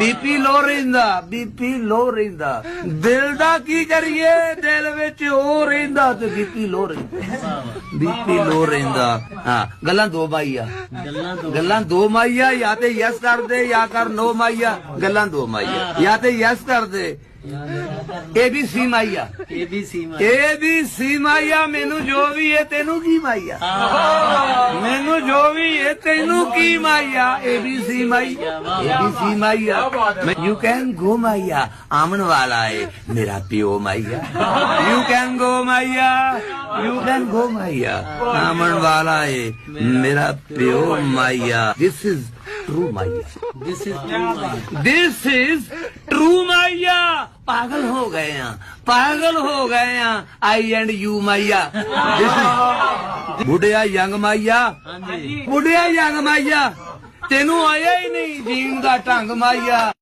BP low ਰਹਿੰਦਾ BP low ਰਹਿੰਦਾ ਦਿਲ ਦਾ ਕੀ ਕਰੀਏ ਦਿਲ ਵਿੱਚ ਉਹ ਰਹਿੰਦਾ ਤੇ ਬੀਪੀ ਲੋ ਰਹਿੰਦਾ ਬੀਪੀ ਲੋ ਰਹਿੰਦਾ ਹਾਂ ਗੱਲਾਂ ਦੋ ਮਾਈਆ। ਗੱਲਾਂ ਦੋ ਮਾਈਆ ਜਾਂ ਤੇ ਯੈਸ ਕਰ ਦੇ ਜਾਂ ਕਰ ਨੋ ਮਾਈਆ। ਗੱਲਾਂ ਦੋ ਮਾਈਆ ਜਾਂ ਤੇ ਯੈਸ ਕਰ ਦੇ ਏ ਬੀ ਸੀ ਮਾਈਆ ਏਬੀਸੀ ਮਾ ਏ ਬੀ ਸੀ ਮਾਈਆ ਮੈਨੂੰ ਜੋ ਵੀ ਹੈ ਤੈਨੂੰ ਕੀ ਮਾਈਆ? ਤੈਨੂੰ ਕੀ ਮਾਈਆ ਏ ਬੀ ਸੀ ਮਾਈਆ। ਏ ਬੀ ਸੀ ਮਾਈਆ। ਯੂ ਕੈਨ ਗੋ ਮਾਈਆ। ਆਮਣ ਵਾਲਾ ਹੈ ਮੇਰਾ ਪਿਓ ਮਾਈਆ। ਯੂ ਕੈਨ ਗੋ ਮਾਈਆ। ਯੂ ਕੈਨ ਗੋ ਮਾਈਆ। ਆਮਣ ਵਾਲਾ ਹੈ ਮੇਰਾ ਪਿਓ ਮਾਈਆ। This is true ਮਾਈਆ। This is too my this is true ਮਾਈਆ। ਪਾਗਲ ਹੋ ਗਏ ਆ। ਪਾਗਲ ਹੋ ਗਏ ਆ। ਆਈ ਐਂਡ ਯੂ ਮਾਈਆ। ਬੁੱਢਿਆ ਯੰਗ ਮਾਈਆ। ਹਾਂਜੀ। ਬੁੱਢਿਆ ਯੰਗ ਮਾਈਆ। ਤੈਨੂੰ ਆਇਆ ਹੀ ਨਹੀਂ ਜੀਣ ਦਾ ਢੰਗ ਮਾਈਆ।